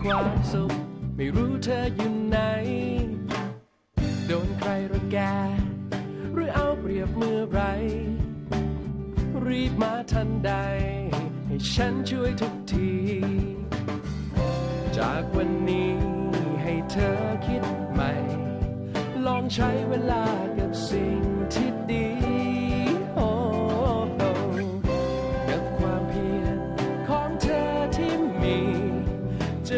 ความสุข ไม่รู้เธออยู่ไหน โดนใครรังแก หรือเอาเปรียบเมื่อไร รีบมาทันใด ให้ฉันช่วยทุกที จากวันนี้ให้เธอคิดใหม่ ลองใช้เวลากับสิ่ง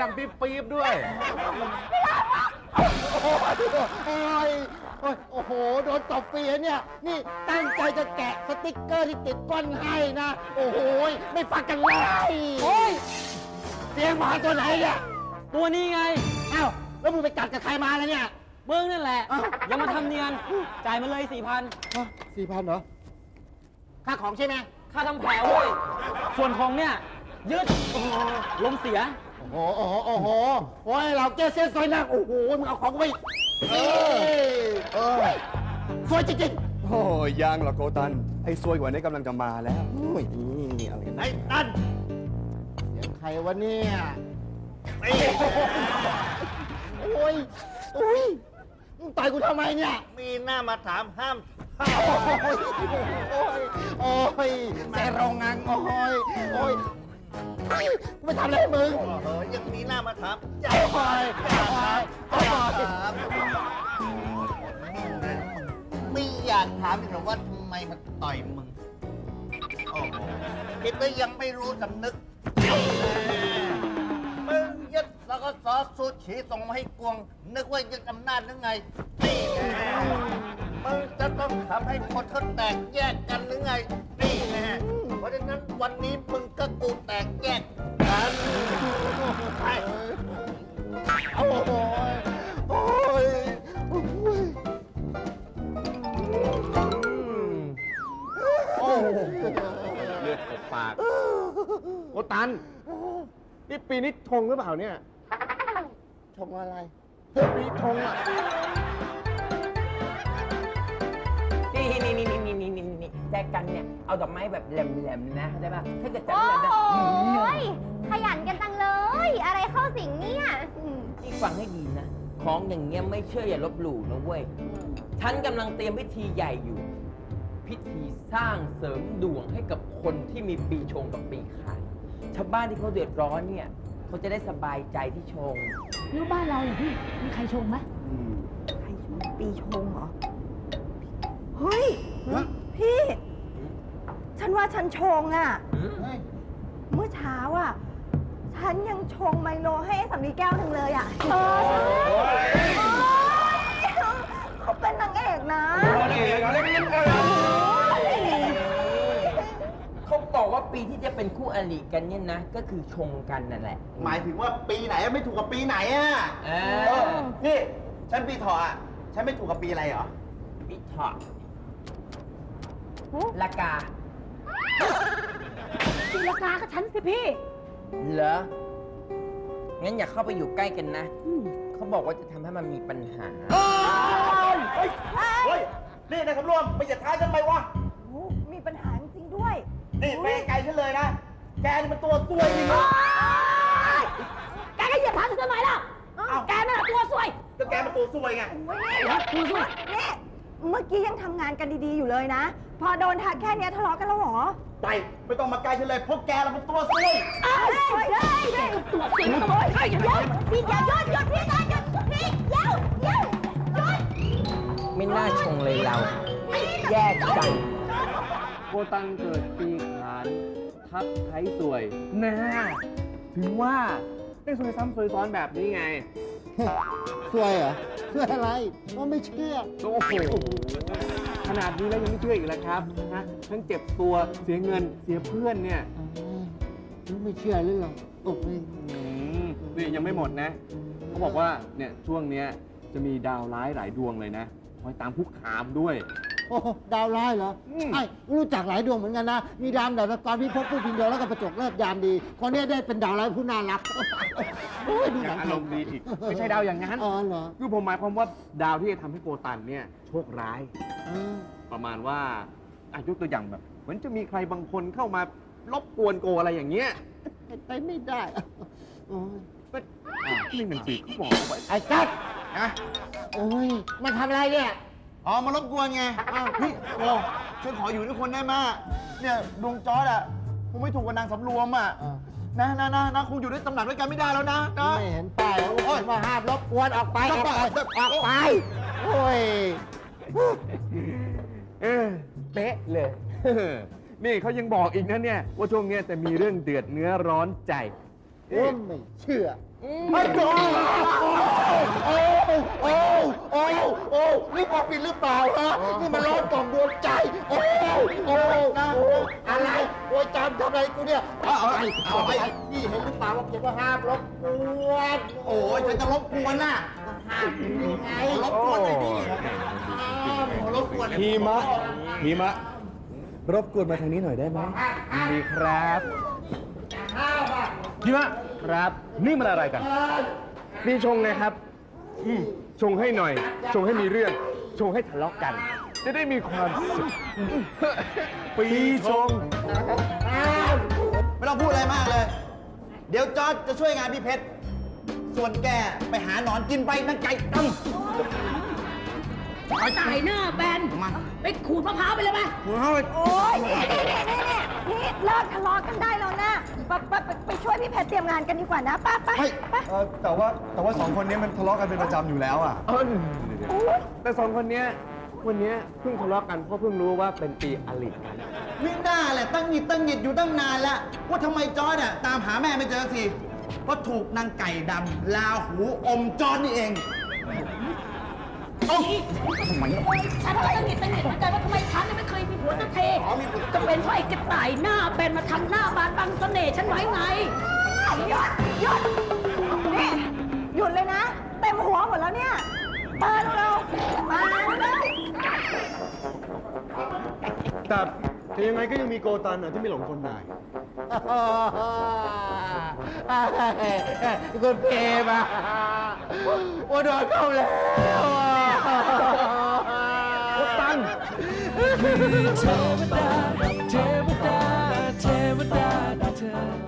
ดังปี๊บปี๊บด้วยโอ้ยโอ้ยโอ้โห โดนตบฟรีเนี่ย นี่ตั้งใจจะแกะสติกเกอร์ที่ติดก้นให้นะ โอ้โห ไม่ฟังกันเลยโอ้ยเสียงหมาตัวไหนเนี่ย ตัวนี้ไง เอ้า แล้วมึงไปกัดกับใครมาแล้วเนี่ย มึงนั่นแหละ อ้าว อย่ามาทำเนียน จ่ายมาเลยสี่พันสี่พันเหรอ ค่าของใช่ไหมค่าทำแผลเว้ย ส่วนของเนี่ยยืดลมเสีย โอ้โหโอ้โหโอ้ยเราแก้เส้นซอยหนักโอ้โหมึงเอาของไปเออเออสวยจริงโอ้ยยังหรอกโกตัน ไอ้ซวยกว่านี้กำลังจะมาแล้วโอ้ยนี่อะไรๆไอ้ตันเสียงใครวะเนี่ยโอ้ยโอ้ยมึงต่อยกูทำไมเนี่ยมีหน้ามาถามห้าม โอ้ยโอ้ยแต่โรงงานโอ้ยโอ้ย กูไม่ทำอะไรให้มึงเออยังมีหน้ามาถามอย่าโอ้ยโอ้ยโอ้ยถามไม่อยากถามหรอกว่าทำไมมันต่อยมึงโอ้โหคิดว่ายังไม่รู้สำนึกมึงยึดแล้วก็สอสูชีส่งมาให้กวง นึกว่ายึดอำนาจหรือไงนี่แน่มึงจะต้องทำให้คนเขาแตกแยกกันหรือไงนี่แน่เพ ราะฉะนั้นวันนี้มึงก็กูแตกแยกกันไปโอ้ยโอ้ยโอ้ยโอ้เลือดกบปาก โอตัน นี่ปีนี้ทงหรือเปล่าเนี่ยทงอะไรปีนี้ทงอะ นี่นี่นี่ แจกันเนี่ยเอาดอกไม้แบบแหลมๆนะเข้าใจป่ะถ้าเกิดจัดโอ้แหลมโหๆนะยขยันกันจังเลย อะไรเข้าสิงเนี่ยอืมนี่ฟังให้ดีนะ ของอย่างเงี้ยไม่เชื่ออย่าลบหลู่นะเว้ย ฉันกำลังเตรียมพิธีใหญ่อยู่ พิธีสร้างเสริมดวงให้กับคนที่มีปีชงกับปีขานชาวบ้านที่เขาเดือดร้อนเนี่ยเขาจะได้สบายใจที่ชงแล้วบ้านเราเหรอพี่มีใครชงไหมใครชงปีชงเหรอ เฮ้ย พี่ ฉันว่าฉันชงอะเมื่อเช้าอะฉันยังชงไมโลให้สามีแก้วหนึ่งเลยอะเออใช่เขาเป็นนางเอกนะเขาบอกว่าปีที่จะเป็นคู่อริกันเนี่ยนะ ก็คือชงกันนั่นแหละ หมายถึงว่าปีไหนไม่ถูกกับปีไหนอะเอเอออนี่ฉันปีเถาะอะฉันไม่ถูกกับปีอะไรเหรอพิถอด ลากา ตีลากากับฉันสิพี่เหรอ งั้นอย่าเข้าไปอยู่ใกล้กันนะเขาบอกว่าจะทำให้มันมีปัญหา เฮ้ย เฮ้ย นี่นายคำรวมไม่อย่าท้าฉันไปวะ โอ้มีปัญหาจริงๆด้วย นี่ไปไกลฉันเลยนะ แกนี่มันตัวซวยจริงแกก็เหยียบเท้าฉันทำไมล่ะแกนั่นแหละตัวสวยก็แกมันตัวซวยไงนี่ เมื่อกี้ยังทำงานกันดีๆอยู่เลยนะ พอโดนทักแค่เนี้ยทะเลาะกันแล้วเหรอไปไม่ต้องมาใกล้ฉันเลยเพราะแกเราเป็นตัวซวยเอ้ยเฮ้ยเฮ้ยเฮ้ยตัวสวยตัวเฮ้ยเดี๋ยวพี่อย่าหยุดหยุดพี่นะหยุดพี่เดี๋ยวเดี๋ยวหยุดไม่น่าชงเลยเรา แยกกัน โกตันเกิดปีขานทับไทยสวยน่าถึงว่าได้ซวยซ้ำซวยซ้อนแบบนี้ไงช่วยเหรอ ช่วยอะไรว่าไม่เชื่อ โอ้โหขนาดนี้แล้วยังไม่เชื่ออีกแล้วครับนะทั้งเจ็บตัวเสียเงินเสียเพื่อนเนี่ยไม่เชื่อหรือหรอโอ้ยอืมนี่ยังไม่หมดนะ เขาบอกว่าเนี่ยช่วงเนี้ยจะมีดาวร้ายหลายดวงเลยนะคอยตามคุกคามด้วย โอ้ดาวร้ายเหรออืมใช่รู้จักหลายดวงเหมือนกันนะ มีดาวดาวกรพิภพผู้พินโยแล้วก็ประจกเลิศยามดี คนนี้ได้เป็นดาวร้ายผู้น่ารักโอ้ยดูหยันังงอารมณ์ดีอีก ไม่ใช่ดาวอย่างนั้นอ๋อเหรอคือผมหมายความว่าดาวที่จะทำให้โกตันเนี่ยโชคร้าย เออประมาณว่าอายกตัวอย่างแบบ เหมือนจะมีใครบางคนเข้ามารบกวนโกอะไรอย่างเงี้ยเป็นไปไม่ได้โอ้ยก็นี่หนึ่งปีเขาบอกเอาไว้ไอ้กัดนะโอ้ยมาทำอะไรเนี่ย อ๋อมารบกวนไงอ้าวนี่โอ้ช่วยขออยู่ด้วยคนได้ไหมเนี่ยดวงจอร์ดอะคงไม่ถูกกับนางสำรวมอะเออนะนะนะนะคงอยู่ด้วยตำหนักด้วยกันไม่ได้แล้วนะนะ ไม่เห็นป้ายโอ้ยมาห้ามรบกวนออกไปออกไปออกไป โอ้ยเออเป๊ะเลย นี่เขายังบอกอีกนะเนี่ย ว่าช่วงเนี้ยจะมีเรื่องเดือดเนื้อร้อนใจ โอ้ยไม่เชื่อไอ้โจโอ้โอ้โอ้โอ้นี่พอปิดหรือเปล่าฮะนี่มันร้อนกล่องดวงใจ โอ้โอ้นะอะไรโอ้ยจำทำอะไรกูเนี่ยเอาไปเอาไปนี่เห็นหรือเปล่าว่าเขียนว่าห้ามรบกวนโอ้ยฉันจะรบกวนน่ะห้ามยังไงรบกวนเลยดิห้ามรบกวนพีมะพีมะรบกวนมาทางนี้หน่อยได้ไหมยินดีครับห้ามอะ พี่มะครับนี่มันอะไรกัน นี่ชงไงครับอืมชงให้หน่อย ชงให้มีเรื่อง ชงให้ทะเลาะกัน จะได้มีความสุขปีชง ไม่ต้องพูดอะไรมากเลย เดี๋ยวจอร์ดจะช่วยงานพี่เพชร ส่วนแกไปหาหนอนกินไปนั่นไก่ตั้งเอาจ่ายหน้าแบนมาไปขูดมะพร้าวไปเลยไหม โอ๊ยนี่นี่นี่นี่นี่เลิกทะเลาะกันได้แล้วนะ ไปไปไปไปช่วยพี่เพชรเตรียมงานกันดีกว่านะไป้าป้าเฮ้ยเออแต่ว่าแต่ว่าสองคนนี้มันทะเลาะกันเป็นประจำอยู่แล้วอะ เออแต่สองคนเนี้ยวันเนี้ยเพิ่งทะเลาะกันเพราะเพิ่งรู้ว่าเป็นปีอลิกันมิน่าแหละตั้งหงิดตั้งหงิดอยู่ตั้งนานแล้วว่าทำไมจอร์ดอะตามหาแม่ไม่เจอสิเพราะถูกนางไก่ดำลาหูอมจอร์ดนี่เอง ฉันก็ตั้งหงิดตั้งหงิดเหมือนกันว่าทำไมฉันเนี่ยไม่เคยมีผัวตะเทก็เป็นเพราะไอ้กระต่ายหน้าแบนมาทำหน้าบานบังเสน่ห์ฉันไว้ไงหยุดหยุดนี่หยุดเลยนะ เต็มหัวหมดแล้วเนี่ยเปิดเร็วมาเร็วแต่แต่ยังไงก็ยังมีโกตันอะที่ไม่หลงคนนาย คุณพี่มาโอ้โดนเข้าแล้วตังเทวดาเทวดาเทวดาเธอ